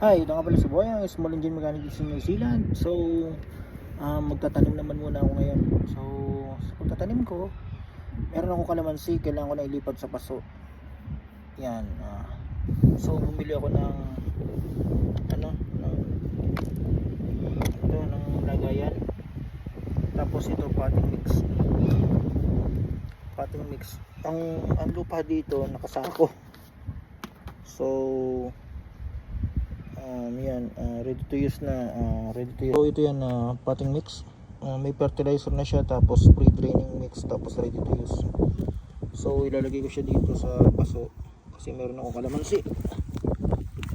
Hi, ito nga pala si Boy, ang small engine mechanic sa New Zealand. So, um, magtatanim naman muna ako ngayon. So, sa pagtatanim ko, meron ako kalamansi, kailangan ko na ilipat sa paso. Yan. ah. so, bumili ako ng ano, ng ito, ng lagayan. Tapos ito, potting mix. Potting mix. Ang, ang lupa dito, nakasako. So, um, yan, ah, ready to use na, ah, ready to use. So, ito yan, na potting mix. Ah, may fertilizer na siya, tapos pre-draining mix, tapos ready to use. So, ilalagay ko siya dito sa paso, kasi meron akong kalamansi.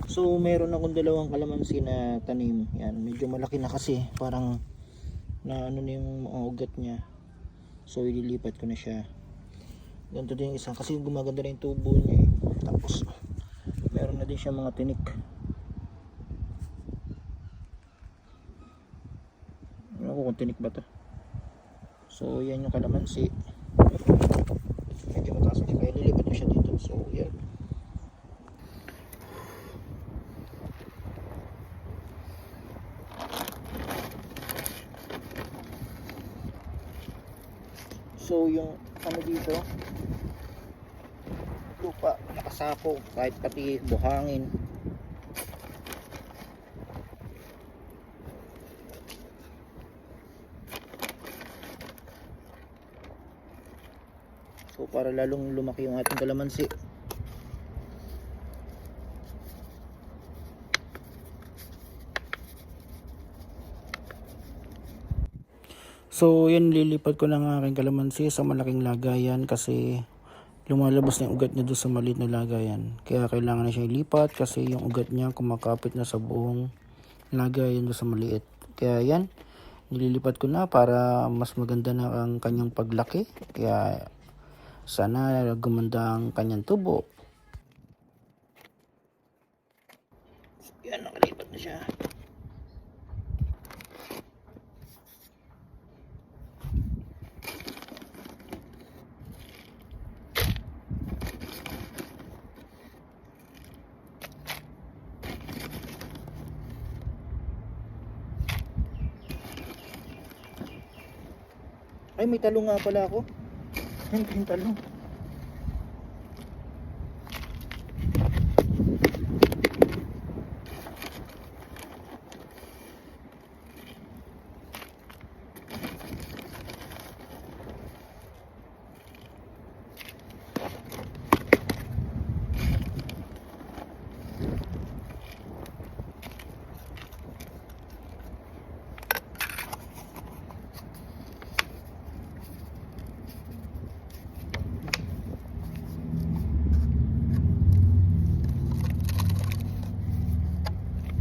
So, meron akong dalawang kalamansi na tanim. Yan, medyo malaki na kasi, parang na ano na yung mga ugat niya. So, ililipat ko na siya. Ganito din yung isa, kasi gumaganda na yung tubo niya eh. Tapos, meron na din siya mga tinik. Ano ko kung tinik ba to? So, yan yung kalamansi. Medyo mataas siya. Kaya lilipat ko siya dito. So, yan. So, yung ano dito, lupa, nakasako, kahit pati buhangin. So para lalong lumaki yung ating kalamansi. So yan lilipat ko ng aking kalamansi sa malaking lagayan kasi lumalabas na yung ugat niya doon sa maliit na lagayan. Kaya kailangan na siya ilipat kasi yung ugat niya kumakapit na sa buong lagayan doon sa maliit. Kaya yan, nililipat ko na para mas maganda na ang kanyang paglaki. Kaya sana gumanda ang kanyang tubo. Yan, nakalipat na siya. Ay, may talong nga pala ako. Ay, may talong.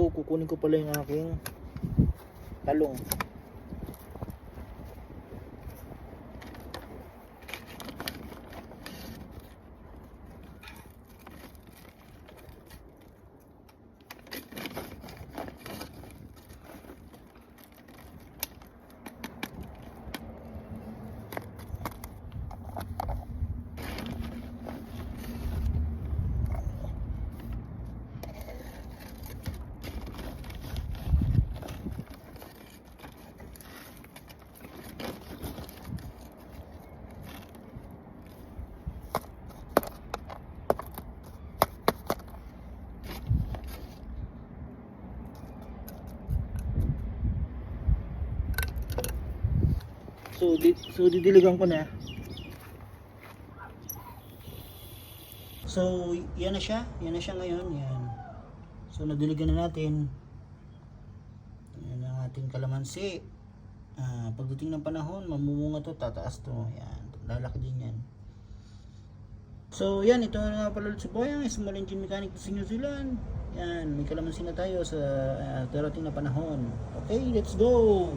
So, kukunin ko pala yung aking talong. So, di, so didiligan ko na. So, yan na siya. Yan na siya ngayon. Yan. So, nadiligan na natin. Yan ang ating kalamansi. Ah, pagdating ng panahon, mamumunga to, tataas to. Yan. Lalaki din yan. So, yan. Ito na nga pala si Boyang. Small engine mechanic sa New Zealand. Yan. May kalamansi na tayo sa ah, darating na panahon. Okay, let's go!